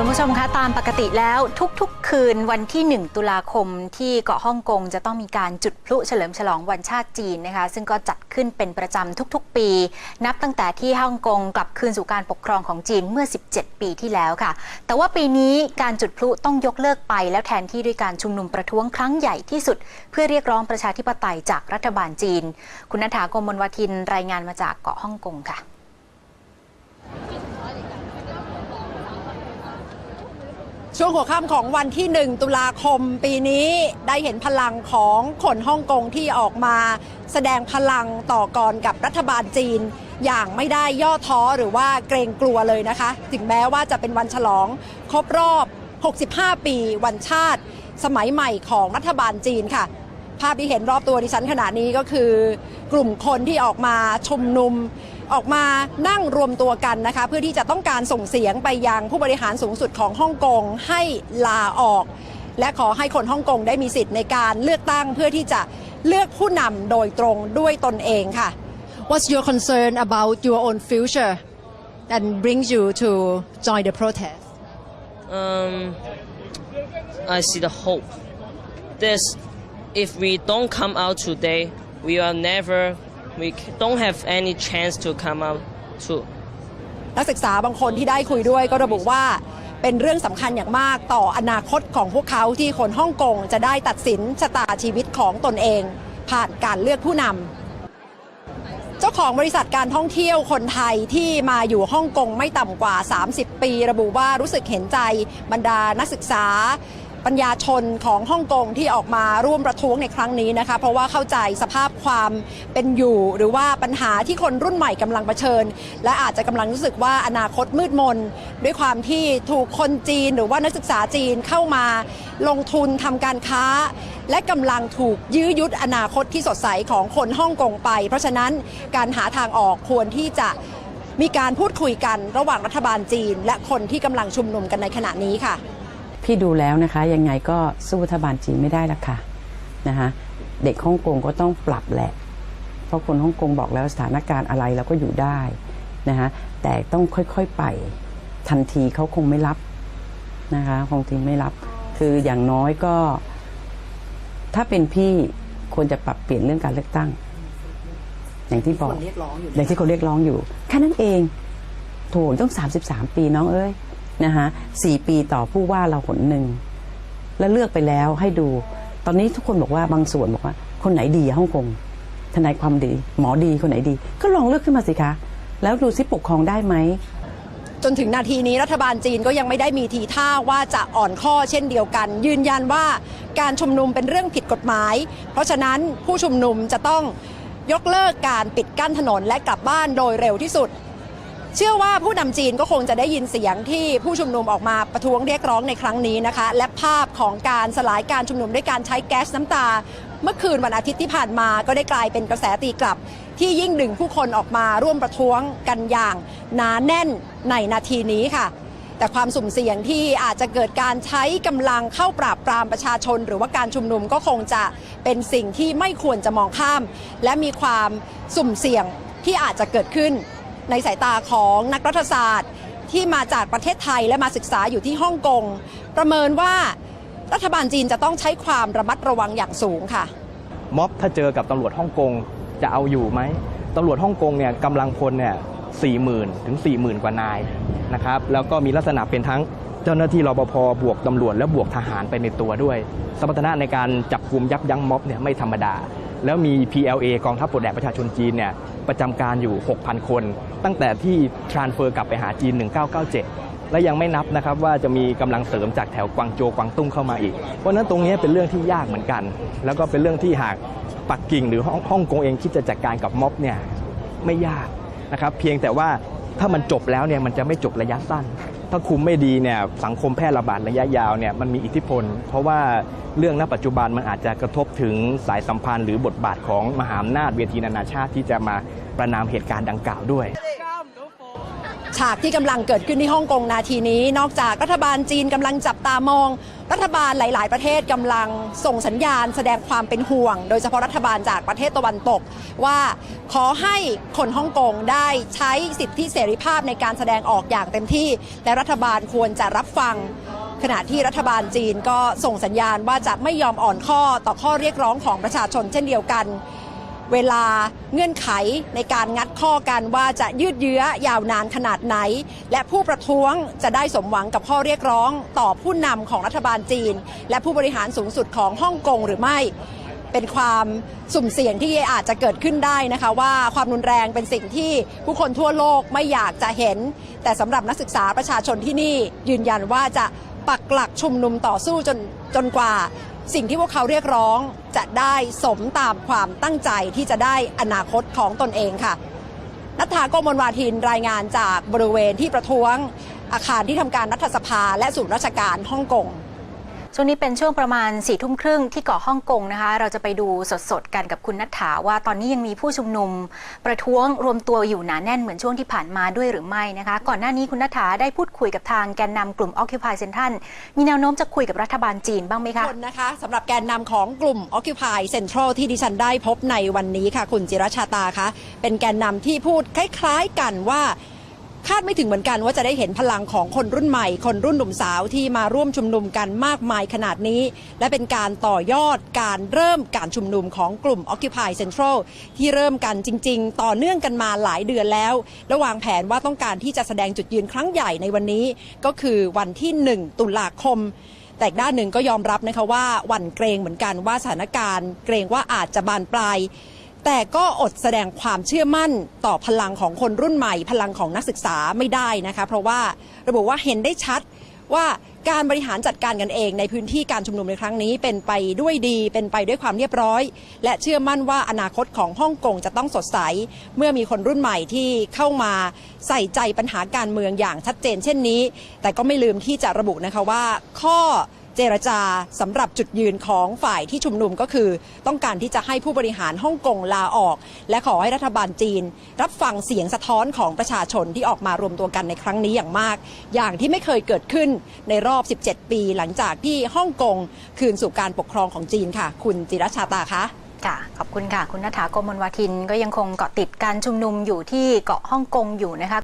คุณผู้ชมคะตามปกติแล้วทุกๆ คืนวันที่ 1 ตุลาคมที่เกาะฮ่องกงจะต้องมีการจุดพลุเฉลิมฉลองวันชาติจีนนะคะ ซึ่งก็จัดขึ้นเป็นประจำทุกๆ ปี นับตั้งแต่ที่ฮ่องกงกลับคืนสู่การปกครองของจีนเมื่อ 17 ปีที่แล้วค่ะ แต่ว่าปีนี้การจุดพลุต้องยกเลิกไป แล้วแทนที่ด้วยการชุมนุมประท้วงครั้งใหญ่ที่สุด เพื่อเรียกร้องประชาธิปไตยจากรัฐบาลจีน คุณนัฐากรมลวทินรายงานมาจากเกาะฮ่องกงค่ะ ช่วงหัวค่ำของวันที่ 1 ตุลาคมปีนี้ได้เห็นพลังของคนฮ่องกงที่ออกมา แสดงพลังต่อกรกับรัฐบาลจีน อย่างไม่ได้ย่อท้อหรือว่าเกรงกลัวเลยนะคะ ถึงแม้ว่าจะเป็นวันฉลองครบรอบ 65 ปี วันชาติ สมัยใหม่ของรัฐบาลจีนค่ะ ภาพที่เห็นรอบตัวดิฉันขณะนี้ก็คือ กลุ่มคนที่ออกมาชุมนุม ออกมานั่งรวมตัวกันนะคะ เพื่อที่จะต้องการส่งเสียงไปยังผู้บริหารสูงสุดของฮ่องกงให้ลาออก และขอให้คนฮ่องกงได้มีสิทธิ์ในการเลือกตั้งเพื่อที่จะเลือกผู้นำโดยตรงด้วยตนเองค่ะ What's your concern about your own future that brings you to join the protest Um, I see the hope. This, if we don't come out today, we are never, we don't have any chance to come out to นักศึกษาบางคนที่ได้คุยด้วยก็ระบุว่าเป็นเรื่องสำคัญอย่างมากต่ออนาคตของพวกเขาที่คนฮ่องกงจะได้ตัดสินชะตาชีวิตของตนเอง ผ่านการเลือกผู้นำเจ้าของบริษัทการท่องเที่ยวคนไทยที่มาอยู่ฮ่องกงไม่ต่ำกว่า 30 ปี ระบุว่ารู้สึกเห็นใจบรรดานักศึกษา ปัญญาชนของฮ่องกงที่ออกมาร่วมประท้วงในครั้งนี้นะคะ เพราะว่าเข้าใจสภาพความเป็นอยู่ หรือว่าปัญหาที่คนรุ่นใหม่กำลังเผชิญ และอาจจะกำลังรู้สึกว่าอนาคตมืดมน ด้วยความที่ถูกคนจีน หรือว่านักศึกษาจีนเข้ามาลงทุนทำการค้า และกำลังถูกยื้อยุดอนาคตที่สดใสของคนฮ่องกงไป เพราะฉะนั้นการหาทางออกควรที่จะมีการพูดคุยกันระหว่างรัฐบาลจีน และคนที่กำลังชุมนุมกันในขณะนี้ค่ะ พี่ดูแล้วนะคะยังไงก็สู้รัฐบาลจีนไม่ได้ละค่ะนะคะเด็กฮ่องกงก็ต้องปรับแหละ เพราะคนฮ่องกงบอกแล้วสถานการณ์อะไรเราก็อยู่ได้นะคะแต่ต้องค่อยๆไปทันทีเขาคงไม่รับนะคะคงทีไม่รับ คืออย่างน้อยก็ ถ้าเป็นพี่ควรจะปรับเปลี่ยนเรื่องการเลือกตั้ง อย่างที่บอกคนเรียกร้องอยู่อย่างที่คนเรียกร้องอยู่แค่นั้นเองโถต้อง33ปีน้องเอ้ย นะคะสี่ปีต่อผู้ว่าเราหนหนึ่งแล้วเลือกไปแล้วให้ดู ตอนนี้ทุกคนบอกว่าบางส่วนบอกว่า คนไหนดีฮ่องกงทนายความดี หมอดีคนไหนดี ก็ลองเลือกขึ้นมาสิคะ แล้วดูซิปกครองได้ไหมจนถึงนาทีนี้รัฐบาลจีนก็ยังไม่ได้มีทีท่าว่าจะอ่อนข้อเช่นเดียวกัน ยืนยันว่าการชุมนุมเป็นเรื่องผิดกฎหมาย เพราะฉะนั้นผู้ชุมนุมจะต้องยกเลิกการปิดกั้นถนนและกลับบ้านโดยเร็วที่สุด เชื่อว่าผู้นำจีนก็คงจะได้ยินเสียงที่ผู้ชุมนุมออกมาประท้วงเรียกร้องในครั้งนี้นะคะ และภาพของการสลายการชุมนุมด้วยการใช้แก๊สน้ำตา เมื่อคืนวันอาทิตย์ที่ผ่านมาก็ได้กลายเป็นกระแสตีกลับ ที่ยิ่งดึงผู้คนออกมาร่วมประท้วงกันอย่างหนาแน่นในนาทีนี้ค่ะแต่ความสุ่มเสี่ยงที่อาจจะเกิดการใช้กำลังเข้าปราบปรามประชาชน หรือว่าการชุมนุมก็คงจะเป็นสิ่งที่ไม่ควรจะมองข้าม และมีความสุ่มเสี่ยงที่อาจจะเกิดขึ้น ในสายตาของนักรัฐศาสตร์ ที่มาจากประเทศไทยและมาศึกษาอยู่ที่ฮ่องกงประเมินว่ารัฐบาลจีนจะต้องใช้ความระมัดระวังอย่างสูงค่ะ ม็อบถ้าเจอกับตำรวจฮ่องกงจะเอาอยู่ไหมตำรวจฮ่องกงเนี่ยกำลังพลเนี่ยสี่หมื่นถึง4 0,000กว่านายนะครับแล้วก็มีลักษณะเป็นทั้งเจ้าหน้าที่รปภบวกตำรวจและบวกทหารไปในตัวด้วย สมรรถนะในการจับกลุ่มยับยั้งม็อบเนี่ยไม่ธรรมดา แล้วมี PLA กองทัพปลดแอกประชาชนจีนเนี่ย ประจำการอยู่ 6,000 คน ตั้งแต่ที่ทรานเฟอร์กลับไปหาจีน 1997 และยังไม่นับนะครับว่าจะมีกำลังเสริมจากแถวกวางโจวกวางตุ้งเข้ามาอีก เพราะฉะนั้นตรงนี้เป็นเรื่องที่ยากเหมือนกัน แล้วก็เป็นเรื่องที่หากปักกิ่งหรือฮ่องฮ่องกงเองคิดจะจัดการกับม็อบเนี่ยไม่ยากนะครับเพียงแต่ว่าถ้ามันจบแล้วเนี่ยมันจะไม่จบระยะสั้น ถ้าคุมไม่ดีเนี่ยสังคมแพร่ระบาดระยะยาวเนี่ยมันมีอิทธิพล เพราะว่าเรื่องณปัจจุบันมันอาจจะกระทบถึงสายสัมพันธ์ หรือบทบาทของมหาอำนาจเวทีนานาชาติที่จะมาประนามเหตุการณ์ดังกล่าวด้วยฉากที่กำลังเกิดขึ้นที่ฮ่องกงนาทีนี้ นอกจากรัฐบาลจีนกำลังจับตามอง รัฐบาลหลาย ๆ ประเทศกำลังส่งสัญญาณแสดงความเป็นห่วง โดยเฉพาะรัฐบาลจากประเทศตะวันตก ว่าขอให้คนฮ่องกงได้ใช้สิทธิเสรีภาพในการแสดงออกอย่างเต็มที่ และรัฐบาลควรจะรับฟัง ขณะที่รัฐบาลจีนก็ส่งสัญญาณว่าจะไม่ยอมอ่อนข้อต่อข้อเรียกร้องของประชาชนเช่นเดียวกัน เวลาเงื่อนไขในการงัดข้อกันว่าจะยืดเยื้อยาวนานขนาดไหน และผู้ประท้วงจะได้สมหวังกับข้อเรียกร้องต่อผู้นำของรัฐบาลจีน และผู้บริหารสูงสุดของฮ่องกงหรือไม่เป็นความสุ่มเสี่ยงที่อาจจะเกิดขึ้นได้นะคะว่าความรุนแรงเป็นสิ่งที่ผู้คนทั่วโลกไม่อยากจะเห็น แต่สำหรับนักศึกษาประชาชนที่นี่ยืนยันว่าจะปักหลักชุมนุมต่อสู้จนจนกว่า สิ่งที่พวกเขาเรียกร้องจะได้สมตามความตั้งใจที่จะได้อนาคตของตนเองค่ะนัทธาโกมลวาทินรายงานจากบริเวณที่ประท้วงอาคารที่ทำการรัฐสภาและศูนย์ราชการฮ่องกง ช่วงนี้เป็นช่วงประมาณสี่ทุ่มครึ่งที่เกาะฮ่องกงนะคะ เราจะไปดูสดๆกันกับคุณนัทถาว่าตอนนี้ยังมีผู้ชุมนุม ประท้วงรวมตัวอยู่หนาแน่นเหมือนช่วงที่ผ่านมาด้วยหรือไม่นะคะ ก่อนหน้านี้คุณนัทถาได้พูดคุยกับทางแกนนำกลุ่ม Occupy Central มีแนวโน้มจะคุยกับรัฐบาลจีนบ้างไหมคะคนนะคะสำหรับแกนนำของกลุ่ม Occupy Central ที่ดิฉันได้พบในวันนี้ค่ะ คุณจิรชาตาคะเป็นแกนนำที่พูดคล้าย ๆ กันว่า คาดไม่ถึงเหมือนกันว่าจะได้เห็นพลังของคนรุ่นใหม่ คนรุ่นหนุ่มสาวที่มาร่วมชุมนุมกันมากมายขนาดนี้ และเป็นการต่อยอดการเริ่มการชุมนุมของกลุ่ม Occupy Central ที่เริ่มกันจริง ๆ ต่อเนื่องกันมาหลายเดือนแล้ว และวางแผนว่าต้องการที่จะแสดงจุดยืนครั้งใหญ่ในวันนี้ ก็คือวันที่ 1 ตุลาคมแต่อีกด้านหนึ่งก็ยอมรับนะคะว่าหวั่นเกรงเหมือนกันว่าสถานการณ์ เกรงว่าอาจจะบานปลาย แต่ก็อดแสดงความเชื่อมั่นต่อพลังของคนรุ่นใหม่ พลังของนักศึกษาไม่ได้นะคะ เพราะว่าระบุว่าเห็นได้ชัดว่าการบริหารจัดการกันเองในพื้นที่การชุมนุมในครั้งนี้เป็นไปด้วยดี เป็นไปด้วยความเรียบร้อย และเชื่อมั่นว่าอนาคตของฮ่องกงจะต้องสดใส เมื่อมีคนรุ่นใหม่ที่เข้ามาใส่ใจปัญหาการเมืองอย่างชัดเจนเช่นนี้ แต่ก็ไม่ลืมที่จะระบุนะคะว่าข้อ เจรจาสำหรับจุดยืนของฝ่ายที่ชุมนุมก็คือ ต้องการที่จะให้ผู้บริหารฮ่องกงลาออก และขอให้รัฐบาลจีน รับฟังเสียงสะท้อนของประชาชนที่ออกมารวมตัวกันในครั้งนี้อย่างมาก อย่างที่ไม่เคยเกิดขึ้นในรอบ 17 ปีหลังจากที่ฮ่องกงคืนสู่การปกครองของจีนค่ะ คุณจิรชาตาคะค่ะขอบคุณค่ะ คุณนัทถาโกมลวาทินก็ยังคงเกาะติดการชุมนุมอยู่ที่เกาะฮ่องกงอยู่นะคะ